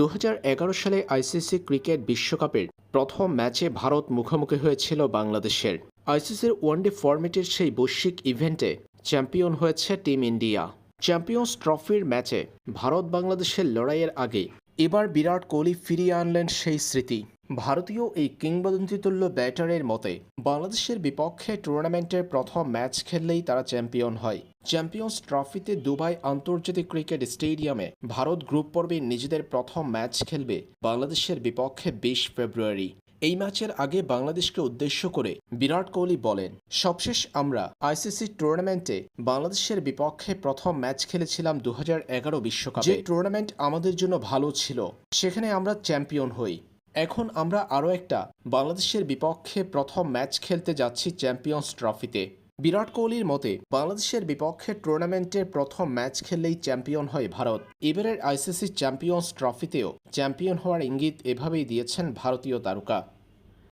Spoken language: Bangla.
দু হাজার এগারো সালে আইসিসি ক্রিকেট বিশ্বকাপের প্রথম ম্যাচে ভারত মুখোমুখি হয়েছিল বাংলাদেশের। আইসিসির ওয়ানডে ফরম্যাটের সেই বৈশ্বিক ইভেন্টে চ্যাম্পিয়ন হয়েছে টিম ইন্ডিয়া। চ্যাম্পিয়ন্স ট্রফির ম্যাচে ভারত বাংলাদেশের লড়াইয়ের আগে এবার বিরাট কোহলি ফিরিয়ে আনলেন সেই স্মৃতি। ভারতীয় এই কিংবদন্তিতুল্য ব্যাটারের মতে, বাংলাদেশের বিপক্ষে টুর্নামেন্টের প্রথম ম্যাচ খেললেই তারা চ্যাম্পিয়ন হয়। চ্যাম্পিয়ন্স ট্রফিতে দুবাই আন্তর্জাতিক ক্রিকেট স্টেডিয়ামে ভারত গ্রুপ পর্বে নিজেদের প্রথম ম্যাচ খেলবে বাংলাদেশের বিপক্ষে বিশ ফেব্রুয়ারি। এই ম্যাচের আগে বাংলাদেশকে উদ্দেশ্য করে বিরাট কোহলি বলেন, সবশেষ আমরা আইসিসি টুর্নামেন্টে বাংলাদেশের বিপক্ষে প্রথম ম্যাচ খেলেছিলাম দু বিশ্বকাপে। যে টুর্নামেন্ট আমাদের জন্য ভালো ছিল, সেখানে আমরা চ্যাম্পিয়ন হই। এখন আমরা আরও একটা বাংলাদেশের বিপক্ষে প্রথম ম্যাচ খেলতে যাচ্ছি চ্যাম্পিয়ন্স ট্রফিতে। বিরাট কোহলির মতে, বাংলাদেশের বিপক্ষে টুর্নামেন্টের প্রথম ম্যাচ খেললেই চ্যাম্পিয়ন হয় ভারত। এবারের আইসিসি চ্যাম্পিয়ন্স ট্রফিতেও চ্যাম্পিয়ন হওয়ার ইঙ্গিত এভাবেই দিয়েছেন ভারতীয় তারকা।